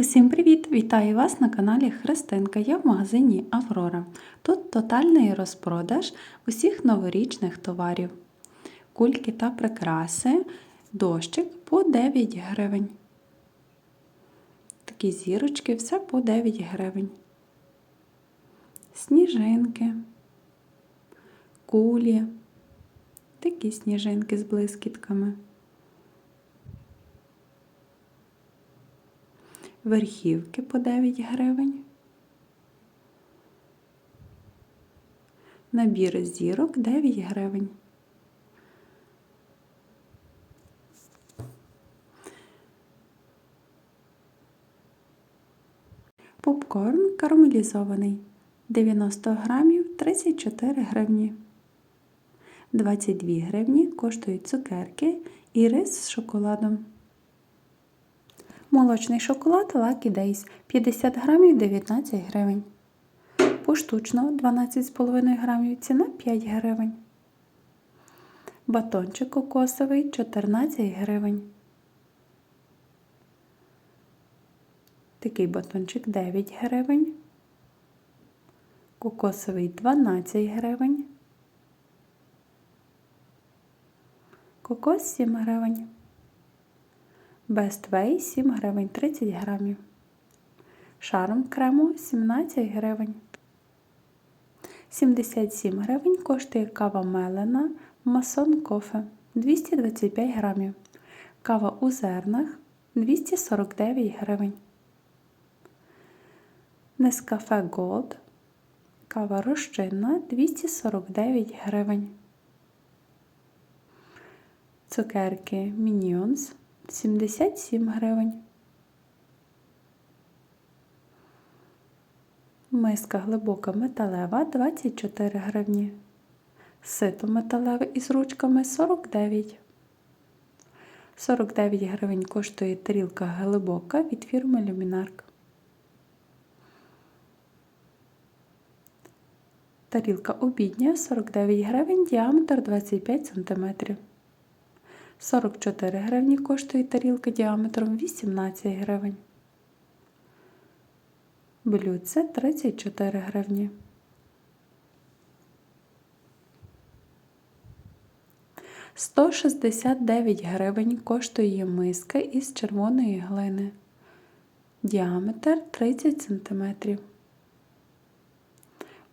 Усім привіт! Вітаю вас на каналі Христинка. Я в магазині Аврора. Тут тотальний розпродаж усіх новорічних товарів. Кульки та прикраси, дощик по 9 гривень. Такі зірочки, все по 9 гривень. Сніжинки, кулі, такі сніжинки з блискітками. Верхівки по 9 гривень. Набір зірок 9 гривень. Попкорн карамелізований 90 грамів 34 гривні. 22 гривні коштують цукерки і рис з шоколадом. Молочний шоколад Lucky Days 50 грамів 19 гривень. Поштучно 12,5 грамів ціна 5 гривень. Батончик кокосовий 14 гривень. Такий батончик 9 гривень. Кокосовий 12 гривень. Кокос 7 гривень. Best Way 7 гривень 30 грамів. Шарм крему 17 гривень. 77 гривень коштує кава мелена масон кофе 225 грамів. Кава у зернах 249 гривень. Нескафе Gold. Кава розчинна 249 гривень. Цукерки Minions 77 гривень. Миска глибока металева 24 гривні. Сито металеве із ручками 49. 49 гривень коштує тарілка глибока від фірми Люмінарк. Тарілка обідня 49 гривень, діаметр 25 см. 44 гривні коштує тарілка діаметром 18 гривень. Блюдце 34 гривні. Сто шістдесят дев'ять гривень коштує миска із червоної глини. Діаметр 30 см.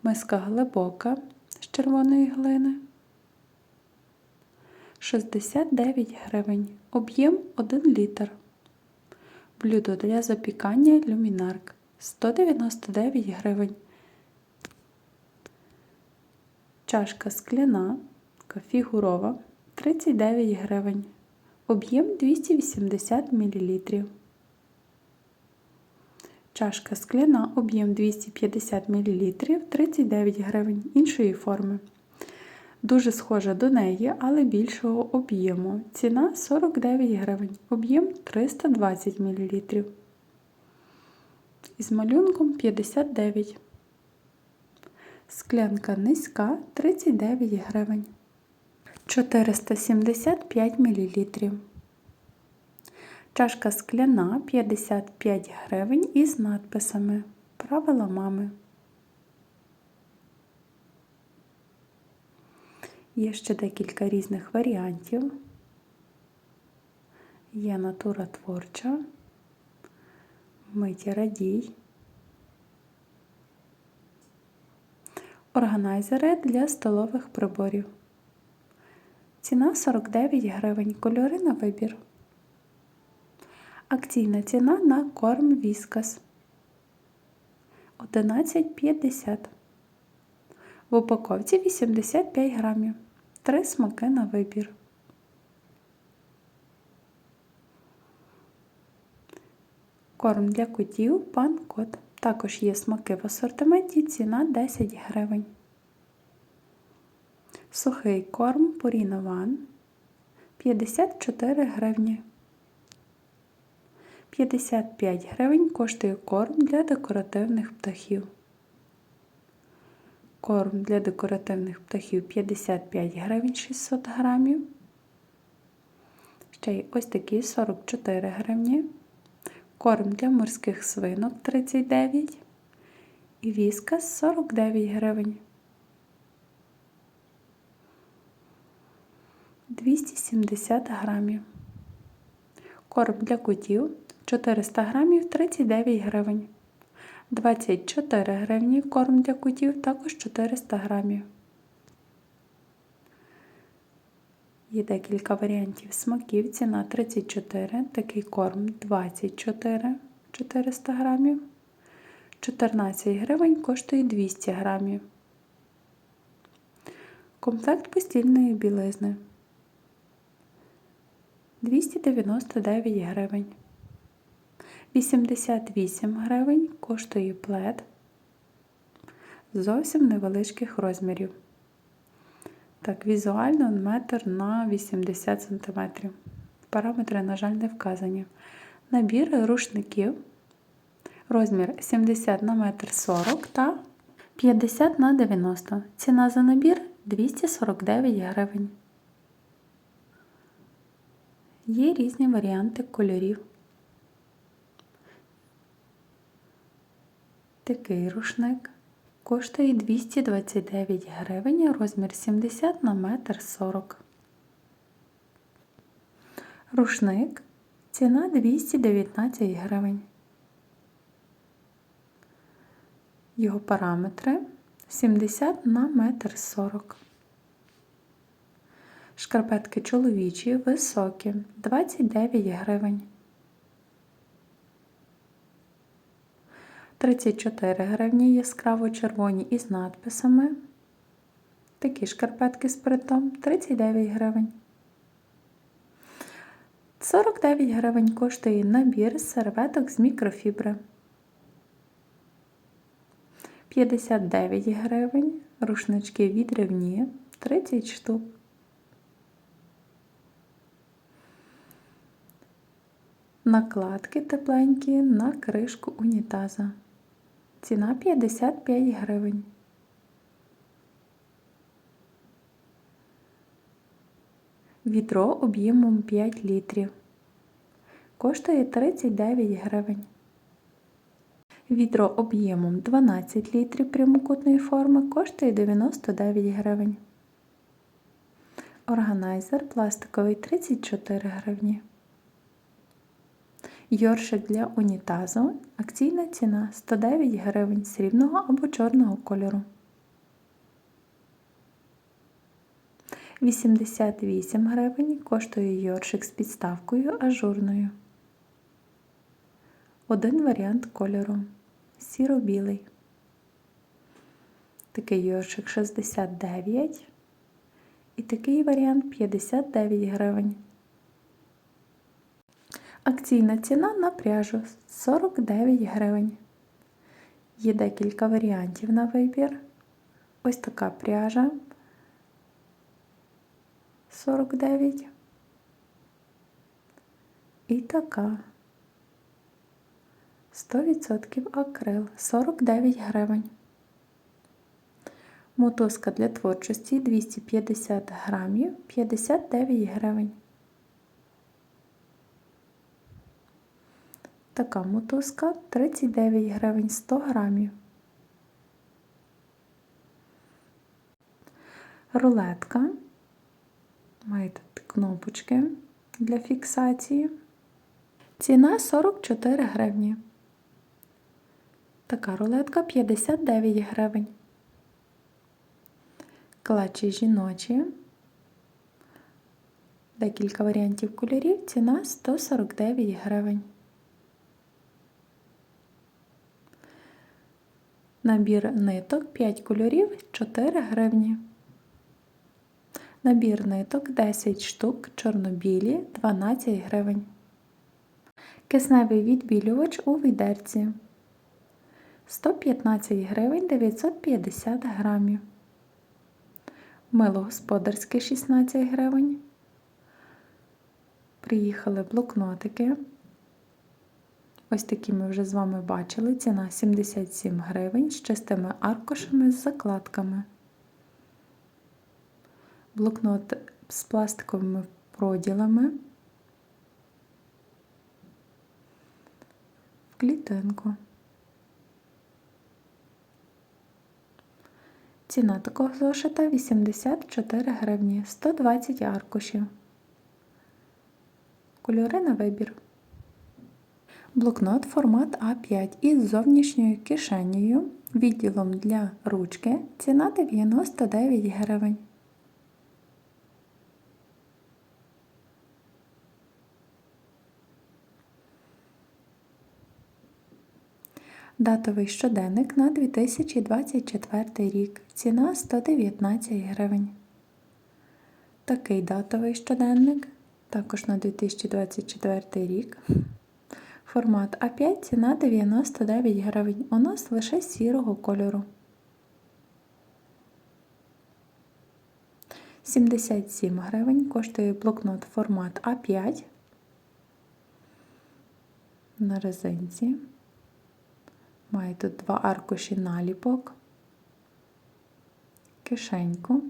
Миска глибока з червоної глини. 69 гривень. Об'єм 1 літр. Блюдо для запікання люмінарк 199 гривень. Чашка скляна, фігурова 39 гривень. Об'єм 280 мл. Чашка скляна, об'єм 250 мл 39 гривень іншої форми. Дуже схожа до неї, але більшого об'єму. Ціна 49 гривень, об'єм 320 мл. Із малюнком 59. Склянка низька 39 гривень. 475 мл. Чашка скляна 55 гривень із надписами Правила мами. Є ще декілька різних варіантів. Є натура творча, миті радій, органайзери для столових приборів. Ціна 49 гривень, кольори на вибір. Акційна ціна на корм Віскас 11,50. В упаковці 85 грамів. Три смаки на вибір. Корм для котів пан кот. Також є смаки в асортименті, ціна 10 гривень. Сухий корм One 54 гривні. 55 гривень коштує корм для декоративних птахів. Корм для декоративних птахів 55 гривень 600 грамів. Ще й ось такі 44 гривні. корм для морських свинок 39 і віскас 49 гривень. 270 грамів. Корм для котів 400 грамів 39 гривень. 24 гривні корм для котів також 400 грамів. Є декілька варіантів смаків. Ціна 34, такий корм 24 400 грамів. 14 гривень коштує 200 грамів. Комплект постільної білизни 299 гривень. 88 гривень коштує плед зовсім невеличких розмірів. Так, візуально метр на 80 см. Параметри, на жаль, не вказані. Набір рушників. Розмір 70 на 1,40 м та 50 на 90 Ціна за набір 249 гривень. Є різні варіанти кольорів. Такий рушник коштує 229 гривень, розмір 70 на 1,40 м. Рушник ціна 219 гривень. Його параметри 70 на 1,40 м. Шкарпетки чоловічі високі 29 гривень. 34 гривні яскраво червоні із надписами. Такі шкарпетки з принтом 39 гривень. 49 гривень коштує набір серветок з мікрофібри. 59 гривень рушнички відривні 30 штук. Накладки тепленькі на кришку унітаза. Ціна 55 гривень. Відро об'ємом 5 літрів. Коштує 39 гривень. Відро об'ємом 12 літрів прямокутної форми коштує 99 гривень. Органайзер пластиковий 34 гривні. Йоршик для унітазу. Акційна ціна 109 гривень срібного або чорного кольору. 88 гривень коштує йоршик з підставкою ажурною. Один варіант кольору сіро-білий. Такий йоршик 69 і такий варіант 59 гривень. Акційна ціна на пряжу 49 гривень. Є декілька варіантів на вибір. Ось така пряжа 49. І така 100% акрил 49 гривень. Мотузка для творчості 250 грамів 59 гривень. Така мотузка 39 гривень 100 грамів. Рулетка. Має тут кнопочки для фіксації. Ціна 44 гривні. Така рулетка 59 гривень. Клачі жіночі. Декілька варіантів кольорів. Ціна 149 гривень. Набір ниток 5 кольорів 4 гривні. Набір ниток 10 штук чорнобілі 12 гривень. Кисневий відбілювач у відерці 115 гривень 950 грамів. Мило господарське 16 гривень. Приїхали блокнотики. Ось такі ми вже з вами бачили. Ціна 77 гривень з чистими аркушами з закладками. Блокнот з пластиковими проділами. в клітинку. Ціна такого зошита 84 гривні, 120 аркушів. Кольори на вибір. Блокнот формат А5 із зовнішньою кишенею, відділом для ручки. Ціна 99 гривень. Датовий щоденник на 2024 рік. Ціна 119 гривень. Такий датовий щоденник також на 2024 рік. Формат А5 ціна 99 гривень. У нас лише сірого кольору. 77 гривень коштує блокнот формат А5 на резинці. Має тут два аркуші наліпок, кишеньку.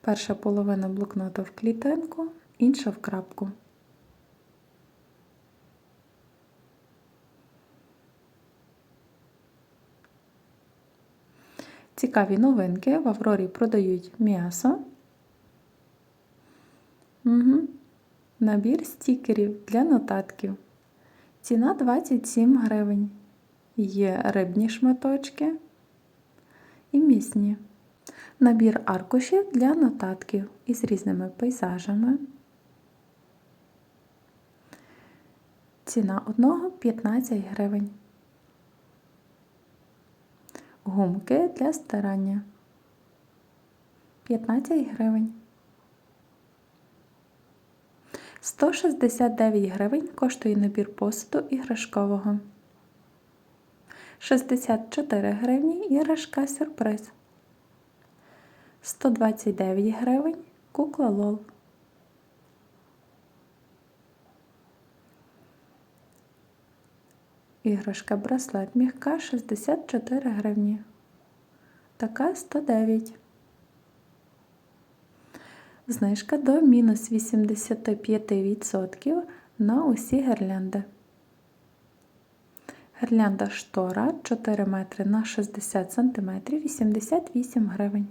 Перша половина блокнота в клітинку, інша в крапку. Цікаві новинки. В Аврорі продають м'ясо. Угу. Набір стікерів для нотатків. Ціна 27 гривень. Є рибні шматочки і місні. Набір аркушів для нотатків із різними пейзажами. Ціна одного 15 гривень. Гумки для старання 15 гривень. 169 гривень коштує набір посуду іграшкового. 64 гривні іграшка сюрприз. 129 гривень кукла лол. Іграшка браслет м'яка 64 гривні. Така 109. Знижка до мінус 85% на усі гірлянди. Гірлянда штора 4 метри на 60 см 88 гривень.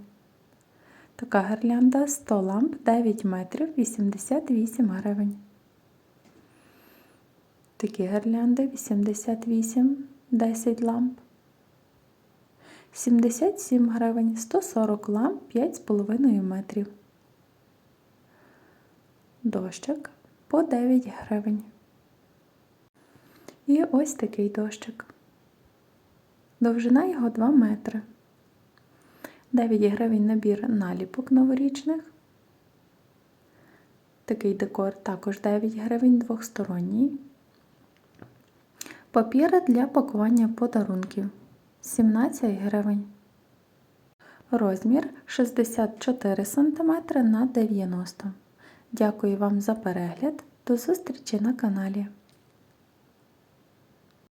Така гірлянда 100 ламп 9 метрів 88 гривень. Такі гірлянди 88 10 ламп. 77 гривень 140 ламп 5,5 метрів. Дощик по 9 гривень. І ось такий дощик. Довжина його 2 метри. 9 гривень набір наліпок новорічних. Такий декор також 9 гривень двохсторонній. Папір для пакування подарунків 17 гривень. Розмір 64 см на 90 Дякую вам за перегляд. До зустрічі на каналі.